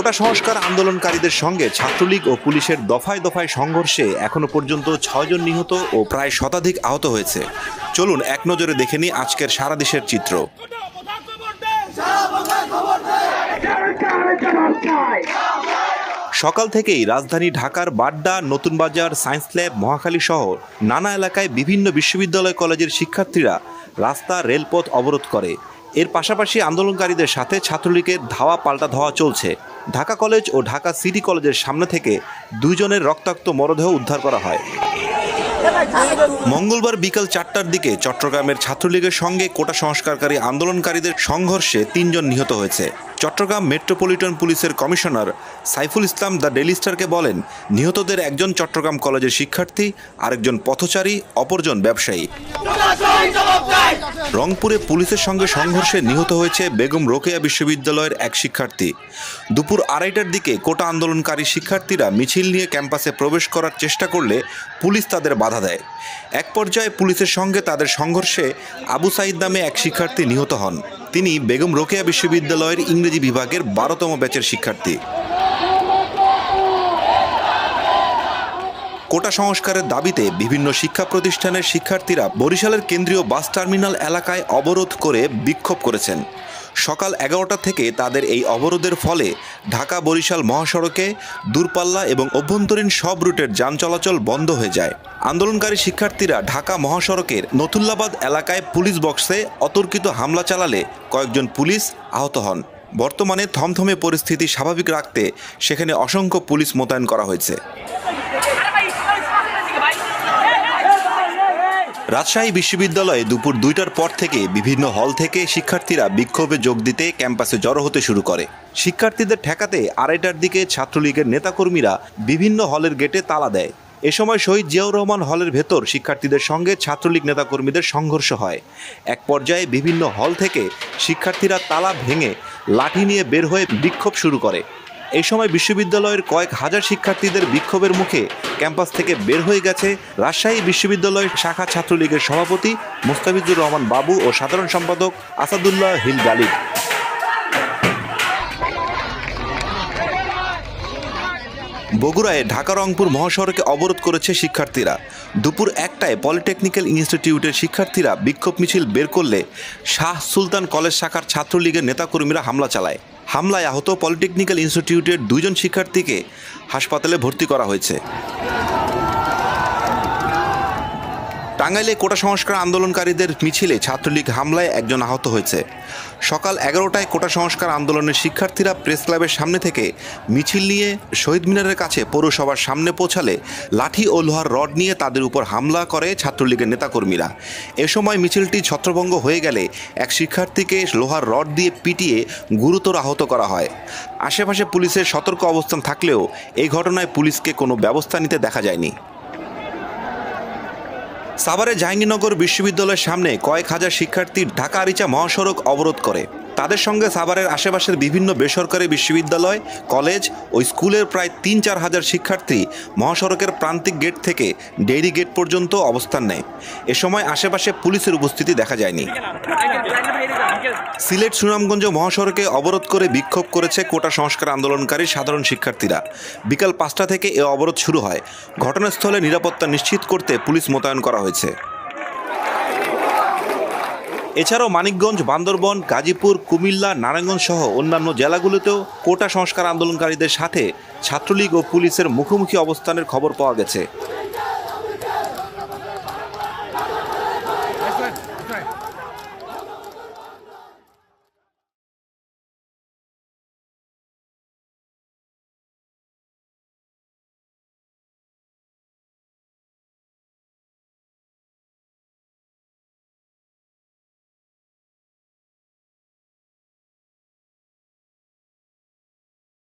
কোটা সংস্কার আন্দোলনকারীদের সঙ্গে ছাত্রলীগ ও পুলিশের দফায় দফায় সংঘর্ষে এখনও পর্যন্ত ছয়জন নিহত ও প্রায় শতাধিক আহত হয়েছে। চলুন এক নজরে দেখে নিই আজকের সারা দেশের চিত্র। সকাল থেকেই রাজধানী ঢাকার বাড্ডা, নতুন বাজার, সায়েন্স ল্যাব, মহাখালী সহ নানা এলাকায় বিভিন্ন বিশ্ববিদ্যালয় কলেজের শিক্ষার্থীরা রাস্তা, রেলপথ অবরোধ করে। এর পাশাপাশি আন্দোলনকারীদের সাথে ছাত্রলীগের ধাওয়া পাল্টা ধাওয়া চলছে। ঢাকা কলেজ ও ঢাকা সিটি কলেজের সামনে থেকে দুইজনের রক্তাক্ত মরদেহ উদ্ধার করা হয়। মঙ্গলবার বিকাল চারটার দিকে চট্টগ্রামের ছাত্রলীগের সঙ্গে কোটা সংস্কারকারী আন্দোলনকারীদের সংঘর্ষে তিনজন নিহত হয়েছে। চট্টগ্রাম মেট্রোপলিটন পুলিশের commissioner Saiful Islam the Daily স্টারকে বলেন, নিহতদের একজন চট্টগ্রাম কলেজের শিক্ষার্থী, আরেকজন পথচারী, অপরজন ব্যবসায়ী। রংপুরে পুলিশের সঙ্গে সংঘর্ষে নিহত হয়েছে বেগম রোকেয়া বিশ্ববিদ্যালয়ের এক শিক্ষার্থী। দুপুর আড়াইটার দিকে কোটা আন্দোলনকারী শিক্ষার্থীরা মিছিল নিয়ে ক্যাম্পাসে প্রবেশ করার চেষ্টা করলে পুলিশ তাদের বাধা দেয়। এক পর্যায়ে পুলিশের সঙ্গে তাদের সংঘর্ষে আবু সাইদ নামে এক শিক্ষার্থী নিহত হন। তিনি বেগম রোকেয়া বিশ্ববিদ্যালয়ের ইংরেজি বিভাগের বারোতম ব্যাচের শিক্ষার্থী। কোটা সংস্কারের দাবিতে বিভিন্ন শিক্ষা প্রতিষ্ঠানের শিক্ষার্থীরা বরিশালের কেন্দ্রীয় বাস টার্মিনাল এলাকায় অবরোধ করে বিক্ষোভ করেছেন। সকাল এগারোটা থেকে তাদের এই অবরোধের ফলে ঢাকা, বরিশাল মহাসড়কে দূরপাল্লা এবং অভ্যন্তরীণ সব রুটের যান চলাচল বন্ধ হয়ে যায়। আন্দোলনকারী শিক্ষার্থীরা ঢাকা মহাসড়কের নতুল্লাবাদ এলাকায় পুলিশ বক্সে অতর্কিত হামলা চালালে কয়েকজন পুলিশ আহত হন। বর্তমানে থমথমে পরিস্থিতি স্বাভাবিক রাখতে সেখানে অসংখ্য পুলিশ মোতায়েন করা হয়েছে। রাজশাহী বিশ্ববিদ্যালয়ে দুপুর দুইটার পর থেকে বিভিন্ন হল থেকে শিক্ষার্থীরা বিক্ষোভে যোগ দিতে ক্যাম্পাসে জড়ো হতে শুরু করে। শিক্ষার্থীদের ঠেকাতে আড়াইটার দিকে ছাত্রলীগের নেতাকর্মীরা বিভিন্ন হলের গেটে তালা দেয়। এ সময় শহীদ জিয়াউর রহমান হলের ভেতর শিক্ষার্থীদের সঙ্গে ছাত্রলীগ নেতাকর্মীদের সংঘর্ষ হয়। এক পর্যায়ে বিভিন্ন হল থেকে শিক্ষার্থীরা তালা ভেঙে লাঠি নিয়ে বের হয়ে বিক্ষোভ শুরু করে। এই সময় বিশ্ববিদ্যালয়ের কয়েক হাজার শিক্ষার্থীদের বিক্ষোভের মুখে ক্যাম্পাস থেকে বের হয়ে গেছে রাজশাহী বিশ্ববিদ্যালয়ের শাখা ছাত্রলীগের সভাপতি মুস্তাফিজুর রহমান বাবু ও সাধারণ সম্পাদক আসাদুল্লাহ হিল গালিব বগুড়ায় ঢাকা রংপুর মহাসড়কে অবরোধ করেছে শিক্ষার্থীরা। দুপুর একটায় পলিটেকনিক্যাল ইনস্টিটিউটের শিক্ষার্থীরা বিক্ষোভ মিছিল বের করলে শাহ সুলতান কলেজ শাখার ছাত্রলীগের নেতাকর্মীরা হামলা চালায়। হামলায় আহত পলিটেকনিক্যাল ইনস্টিটিউটের দুজন শিক্ষার্থীকে হাসপাতালে ভর্তি করা হয়েছে। টাঙ্গাইলে কোটা সংস্কার আন্দোলনকারীদের মিছিলে ছাত্রলীগ হামলায় একজন আহত হয়েছে। সকাল এগারোটায় কোটা সংস্কার আন্দোলনের শিক্ষার্থীরা প্রেস ক্লাবের সামনে থেকে মিছিল নিয়ে শহীদ মিনারের কাছে পৌরসভার সামনে পৌঁছালে লাঠি ও লোহার রড নিয়ে তাদের উপর হামলা করে ছাত্রলীগের নেতাকর্মীরা। এ সময় মিছিলটি ছত্রভঙ্গ হয়ে গেলে এক শিক্ষার্থীকে লোহার রড দিয়ে পিটিয়ে গুরুতর আহত করা হয়। আশেপাশে পুলিশের সতর্ক অবস্থান থাকলেও এই ঘটনায় পুলিশকে কোনো ব্যবস্থা নিতে দেখা যায়নি। সাভারে জাহাঙ্গীরনগর বিশ্ববিদ্যালয়ের সামনে কয়েক হাজার শিক্ষার্থী ঢাকা আরিচা মহাসড়ক অবরোধ করে। তাদের সঙ্গে সাভারের আশেপাশের বিভিন্ন বেসরকারি বিশ্ববিদ্যালয়, কলেজ ও স্কুলের প্রায় তিন চার হাজার শিক্ষার্থী মহাসড়কের প্রান্তিক গেট থেকে ডেইরি গেট পর্যন্ত অবস্থান নেয়। এ সময় আশেপাশে পুলিশের উপস্থিতি দেখা যায়নি। সিলেট সুনামগঞ্জ মহাসড়কে অবরোধ করে বিক্ষোভ করেছে কোটা সংস্কার আন্দোলনকারী সাধারণ শিক্ষার্থীরা। বিকাল পাঁচটা থেকে এ অবরোধ শুরু হয়। ঘটনাস্থলে নিরাপত্তা নিশ্চিত করতে পুলিশ মোতায়েন করা হয়েছে। এছাড়াও মানিকগঞ্জ, বান্দরবন, গাজীপুর, কুমিল্লা, নারায়ণগঞ্জ সহ অন্যান্য জেলাগুলোতেও কোটা সংস্কার আন্দোলনকারীদের সাথে ছাত্রলীগ ও পুলিশের মুখোমুখি অবস্থানের খবর পাওয়া গেছে।